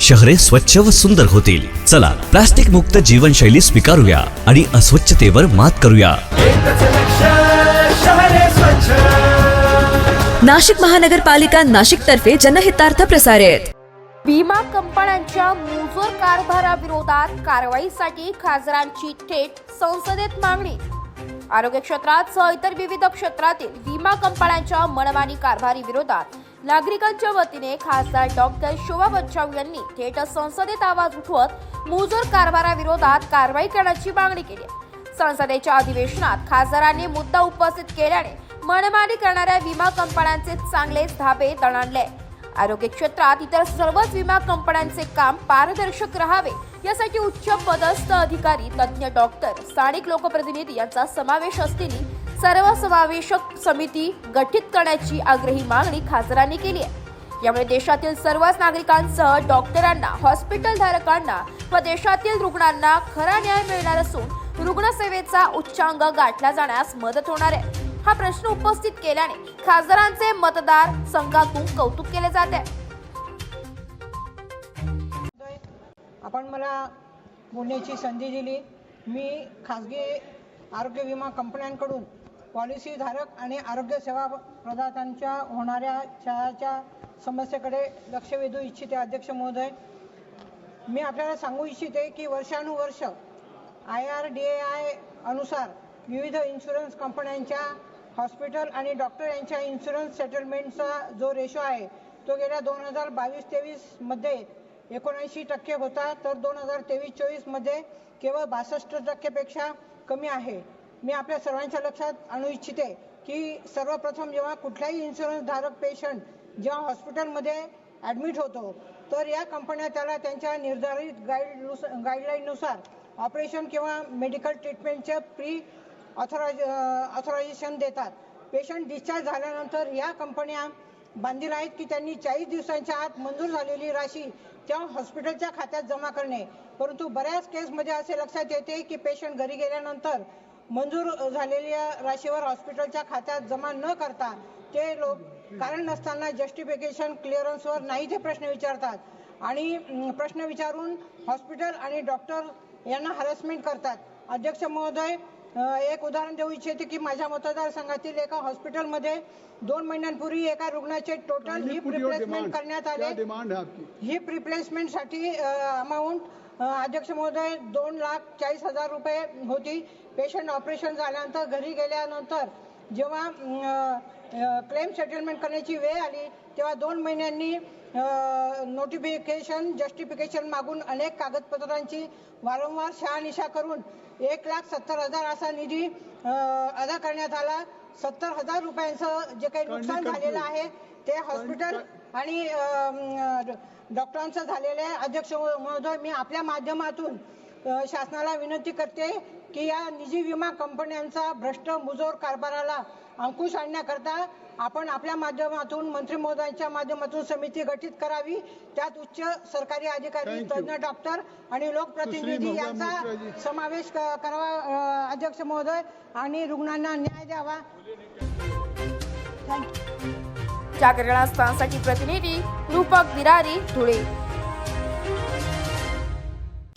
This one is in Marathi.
शहरे स्वच्छ व सुंदर होतील. चला प्लास्टिक मुक्त जीवनशैली स्वीकारूया आणि अस्वच्छतेवर मात करूया. नाशिक महानगरपालिका नाशिक तर्फे जनहितार्थ प्रसारित. विमा कंपन्यांच्या मुजोर कारभाराविरोधात कारवाईसाठी खासदारांची थेट संसदेत मागणी. आरोग्य क्षेत्रात सह इतर विविध क्षेत्रातील विमा कंपन्यांच्या मनमानी कारभारी विरोधात नागरिकांच्या वतीने खासदार डॉक्टर शोभा बच्चाव यांनी थेट संसदेत आवाज उठवत मुजोर कारभाराविरोधात कारवाई करण्याची मागणी केली आहे. संसदेच्या अधिवेशनात खासदारांनी मुद्दा उपस्थित केल्याने मनमानी करणाऱ्या विमा कंपन्यांचे चांगलेच धाबे दणाणले आरोग्य क्षेत्रात इतर सर्वच विमा कंपन्यांचे काम पारदर्शक राहावे यासाठी उच्च पदस्थ अधिकारी तज्ज्ञ डॉक्टर स्थानिक लोकप्रतिनिधी यांचा समावेश असलेली सर्वसमावेशक समिती गठीत करण्याची आग्रही मागणी खासदारांनी केली आहे. यामुळे देशातील सर्वच नागरिकांसह डॉक्टरांना हॉस्पिटल धारकांना व देशातील रुग्णांना खरा न्याय मिळणार असून रुग्णसेवेचा उच्चांग गाठला जाण्यास मदत होणार आहे. हा प्रश्न उपस्थित केल्याने खासदारांचे मतदार संघातून कौतुक केले जात आहे. आपण मला बोलण्याची संधी दिली. मी खाजगी आरोग्य विमा कंपन्यांकडून पॉलिसीधारक आणि आरोग्य सेवा प्रदात्यांच्या होणाऱ्या छळाच्या समस्येकडे लक्ष वेधू इच्छिते अध्यक्ष महोदय. मी आपल्याला सांगू इच्छिते की वर्षानुवर्ष I R D A I अनुसार विविध इन्शुरन्स कंपन्यांच्या हॉस्पिटल आणि डॉक्टर यांच्या इन्शुरन्स सेटलमेंटचा जो रेशो आहे तो गेल्या दोन हजार बावीस तेवीसमध्ये एकोणऐंशी टक्के होता तर दोन हजार तेवीस चोवीसमध्ये केवळ बासष्ट टक्केपेक्षा कमी आहे. मी आपल्या सर्वांच्या लक्षात आणू इच्छिते की सर्वप्रथम जेव्हा कुठलाही इन्शुरन्स धारक पेशंट जेव्हा हॉस्पिटलमध्ये ॲडमिट होतो तर या कंपन्या त्याला त्यांच्या निर्धारित गाईड गाईडलाईननुसार ऑपरेशन किंवा मेडिकल ट्रीटमेंटचे प्री ऑथरायझ ऑथोरायझेशन देतात. पेशंट डिस्चार्ज झाल्यानंतर या कंपन्या बांधील आहेत की त्यांनी चाळीस दिवसांच्या आत मंजूर झालेली राशी त्या हॉस्पिटलच्या खात्यात जमा करणे. परंतु बऱ्याच केसमध्ये असे लक्षात येते की पेशंट घरी गेल्यानंतर मंजूर झालेल्या राशीवर हॉस्पिटलच्या खात्यात जमा न करता ते लोक कारण नसताना जस्टिफिकेशन क्लिअरन्सवर नाही ते प्रश्न विचारतात. आणि प्रश्न विचारून हॉस्पिटल आणि डॉक्टर यांना हॅरेसमेंट करतात. अध्यक्ष महोदय एक उदाहरण देऊ इच्छिते की माझ्या मतदारसंघातील एका हॉस्पिटलमध्ये दोन महिन्यांपूर्वी एका रुग्णाचे टोटल हिप रिप्लेसमेंट करण्यात आले. डिमांड हिप रिप्लेसमेंटसाठी अमाऊंट अध्यक्ष महोदय दोन लाख चाळीस हजार रुपये होती. पेशंट ऑपरेशन झाल्यानंतर घरी गेल्यानंतर जेव्हा क्लेम सेटलमेंट करण्याची वेळ आली तेव्हा दोन महिन्यांनी नोटिफिकेशन जस्टिफिकेशन मागून अनेक कागदपत्रांची वारंवार शहानिशा करून एक लाख सत्तर हजार असा निधी अदा करण्यात आला. सत्तर हजार रुपयांचं जे काही नुकसान झालेलं आहे ते हॉस्पिटल आणि डॉक्टरांचं झालेलं आहे. अध्यक्ष महोदय मी आपल्या माध्यमातून शासनाला विनंती करते की या निजी विमा कंपन्यांचा भ्रष्ट मुजोर कारभाराला अंकुश आणण्याकरता आपण आपल्या माध्यमातून मंत्री महोदयांच्या माध्यमातून समिती गठीत करावी. त्यात उच्च सरकारी अधिकारी. तज्ज्ञ डॉक्टर आणि लोकप्रतिनिधी यांचा. समावेश करावा. अध्यक्ष महोदय आणि रुग्णांना न्याय द्यावा. जागरणास्थानासाठी प्रतिनिधी रूपक बिरारी धुळे.